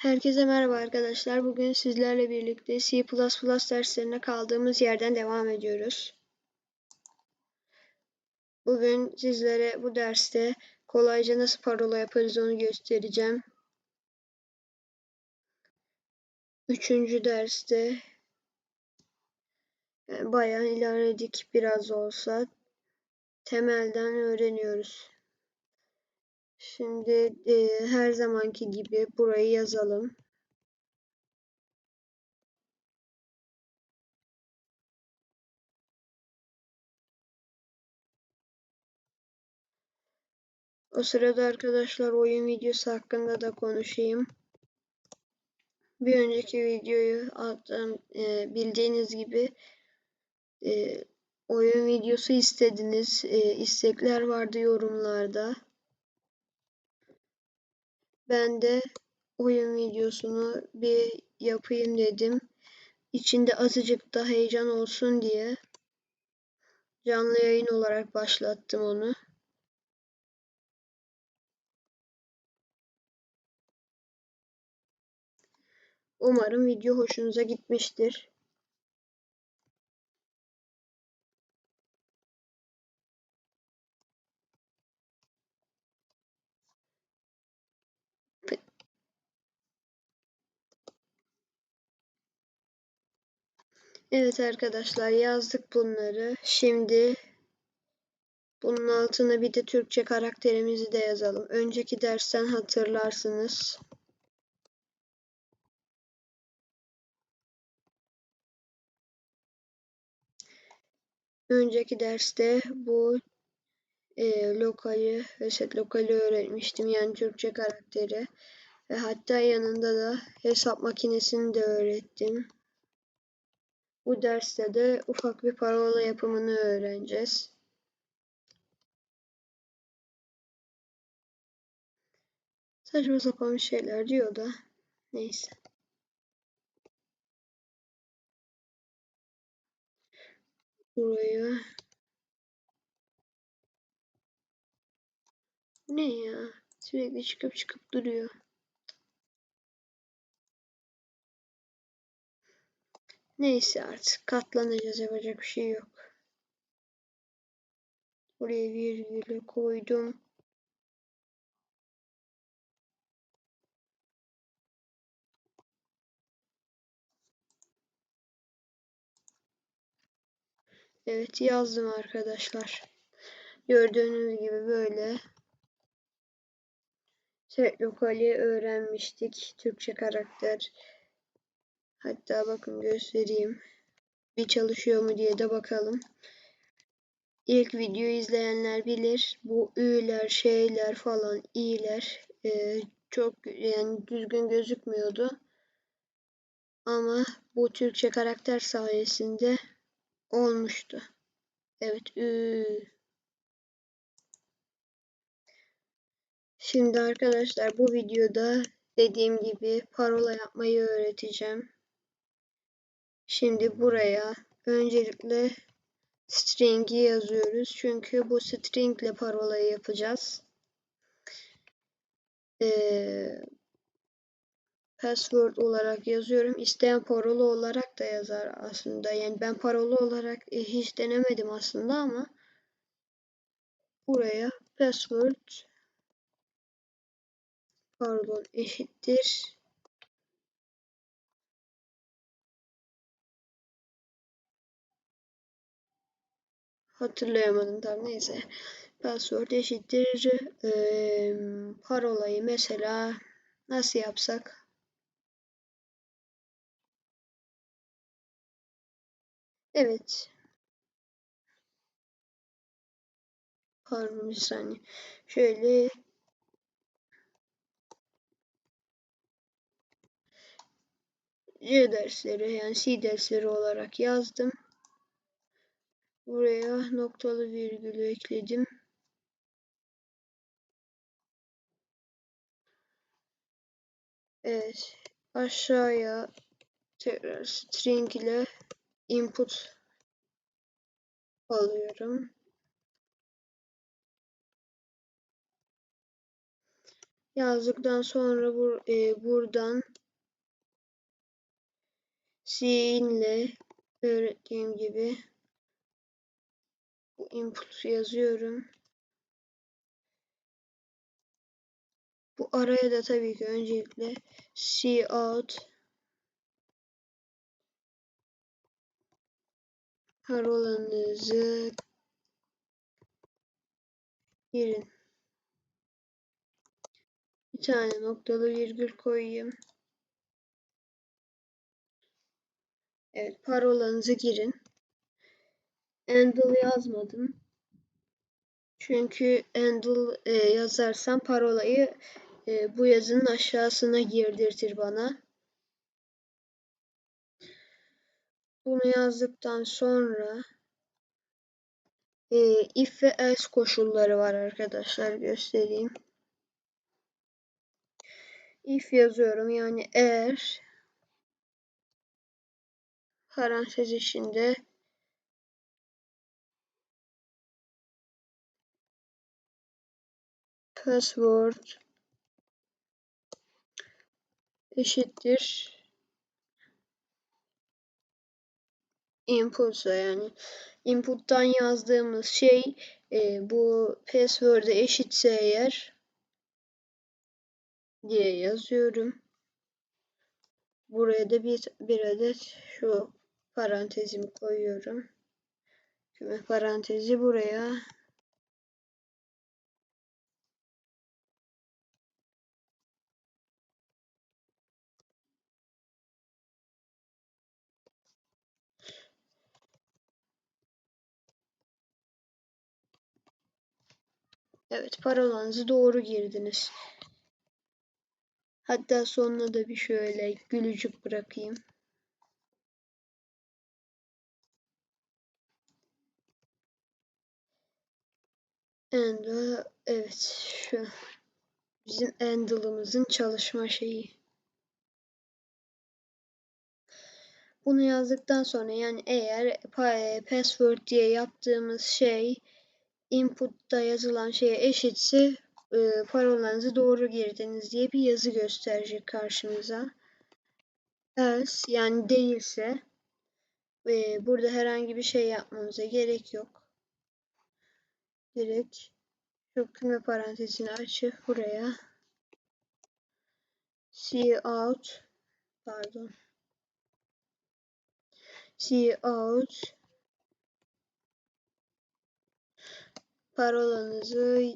Herkese merhaba arkadaşlar. Bugün sizlerle birlikte C++ derslerine kaldığımız yerden devam ediyoruz. Bugün sizlere bu derste kolayca nasıl parola yaparız onu göstereceğim. Üçüncü derste bayağı ilerledik biraz olsa temelden öğreniyoruz. Şimdi e, her zamanki gibi burayı yazalım. O sırada arkadaşlar oyun videosu hakkında da konuşayım. Bir önceki videoyu attım. E, bildiğiniz gibi e, oyun videosu istediniz. E, istekler vardı yorumlarda. Ben de oyun videosunu bir yapayım dedim. İçinde azıcık da heyecan olsun diye canlı yayın olarak başlattım onu. Umarım video hoşunuza gitmiştir. Evet arkadaşlar yazdık bunları. Şimdi bunun altına bir de Türkçe karakterimizi de yazalım. Önceki dersten hatırlarsınız. Önceki derste bu e, lokali, reset lokali öğretmiştim. Yani Türkçe karakteri. Ve hatta yanında da hesap makinesini de öğrettim. Bu derste de ufak bir parola yapımını öğreneceğiz. Saçma sapan şeyler diyor da neyse. Buraya ne ya? Sürekli çıkıp çıkıp duruyor. Neyse artık katlanacağız yapacak bir şey yok. Buraya virgülü koydum. Evet yazdım arkadaşlar. Gördüğünüz gibi böyle set lokali öğrenmiştik. Türkçe karakter. Hatta bakın göstereyim. Bir çalışıyor mu diye de bakalım. İlk videoyu izleyenler bilir. Bu ü'ler, şeyler falan, i'ler e, çok yani düzgün gözükmüyordu. Ama bu Türkçe karakter sayesinde olmuştu. Evet, ü. Şimdi arkadaşlar bu videoda dediğim gibi parola yapmayı öğreteceğim. Şimdi buraya öncelikle string'i yazıyoruz. Çünkü bu string ile parolayı yapacağız. Ee, password olarak yazıyorum. İsteyen parola olarak da yazar aslında. Yani ben parola olarak e, hiç denemedim aslında ama buraya password pardon eşittir hatırlayamadım tam neyse. Password eşittir. E, parolayı mesela nasıl yapsak? Evet. Pardon bir saniye. Şöyle. C dersleri yani C dersleri olarak yazdım. Buraya noktalı virgülü ekledim. Evet. Aşağıya tekrar string ile input alıyorum. yazdıktan sonra bur e, buradan ile öğrettiğim gibi bu input yazıyorum. Bu araya da tabii ki öncelikle C out parolanızı girin. Bir tane noktalı virgül koyayım. Evet parolanızı girin. Handle yazmadım. Çünkü handle e, yazarsam parolayı e, bu yazının aşağısına girdirtir bana. Bunu yazdıktan sonra e, if ve else koşulları var arkadaşlar göstereyim. If yazıyorum yani eğer parantez içinde password eşittir input'a yani input'tan yazdığımız şey e, bu password'e eşitse eğer diye yazıyorum. Buraya da bir, bir adet şu parantezimi koyuyorum. Küme parantezi buraya Evet parolanızı doğru girdiniz. Hatta sonuna da bir şöyle gülücük bırakayım. And evet şu bizim handle'ımızın çalışma şeyi. Bunu yazdıktan sonra yani eğer password diye yaptığımız şey input'ta yazılan şeye eşitse e, parolanızı doğru girdiniz diye bir yazı gösterecek karşımıza. Else yani değilse e, burada herhangi bir şey yapmamıza gerek yok. Direkt şu küme parantezini açıp buraya see out pardon see out parolanızı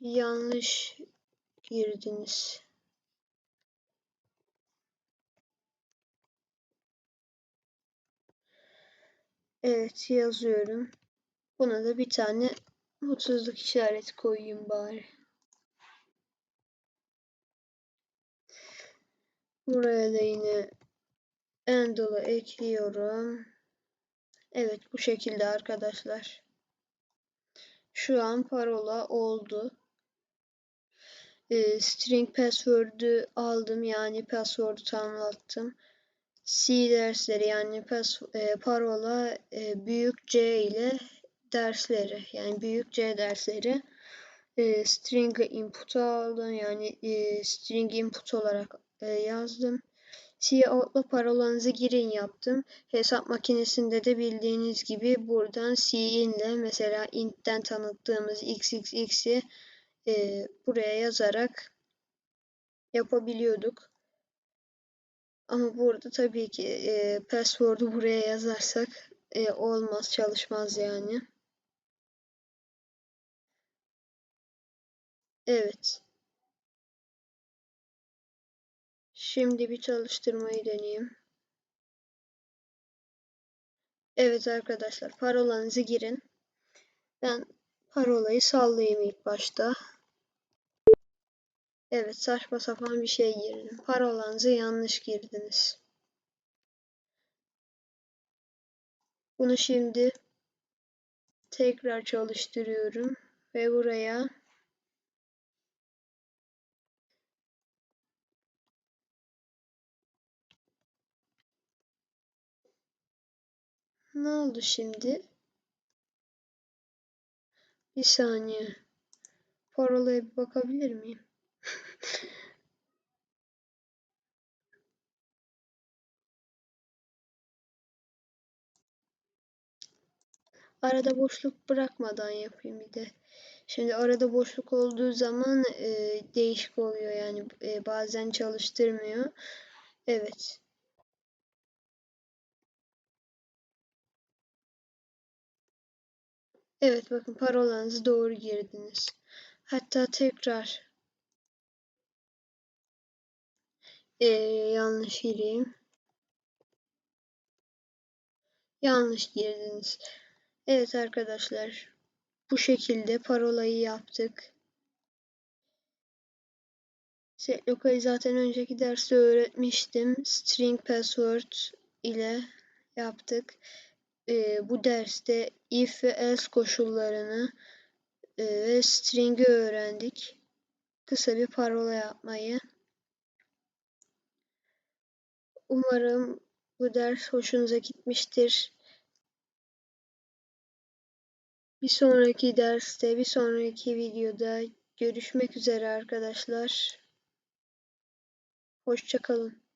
yanlış girdiniz. Evet yazıyorum. Buna da bir tane mutsuzluk işareti koyayım bari. Buraya da yine handle'ı ekliyorum. Evet bu şekilde arkadaşlar. Şu an parola oldu. E, string password'ü aldım yani password'u tamamlattım. C dersleri yani pas, e, parola e, büyük C ile dersleri yani büyük C dersleri e, string input aldım yani e, string input olarak e, yazdım. Cout'la parolanızı girin yaptım. Hesap makinesinde de bildiğiniz gibi buradan cin ile mesela int'ten tanıttığımız xxx'i e, buraya yazarak yapabiliyorduk. Ama burada tabii ki e, password'u buraya yazarsak e, olmaz çalışmaz yani. Evet. Şimdi bir çalıştırmayı deneyeyim. Evet arkadaşlar parolanızı girin. Ben parolayı sallayayım ilk başta. Evet saçma sapan bir şey girdim. Parolanızı yanlış girdiniz. Bunu şimdi tekrar çalıştırıyorum ve buraya Ne oldu şimdi? Bir saniye. parolaya bir bakabilir miyim? arada boşluk bırakmadan yapayım bir de. Şimdi arada boşluk olduğu zaman e, değişik oluyor yani e, bazen çalıştırmıyor. Evet. Evet bakın parolanızı doğru girdiniz. Hatta tekrar e, yanlış gireyim. Yanlış girdiniz. Evet arkadaşlar. Bu şekilde parolayı yaptık. Set zaten önceki derste öğretmiştim. String password ile yaptık. Ee, bu derste if ve else koşullarını e, ve string'i öğrendik. Kısa bir parola yapmayı. Umarım bu ders hoşunuza gitmiştir. Bir sonraki derste, bir sonraki videoda görüşmek üzere arkadaşlar. Hoşçakalın.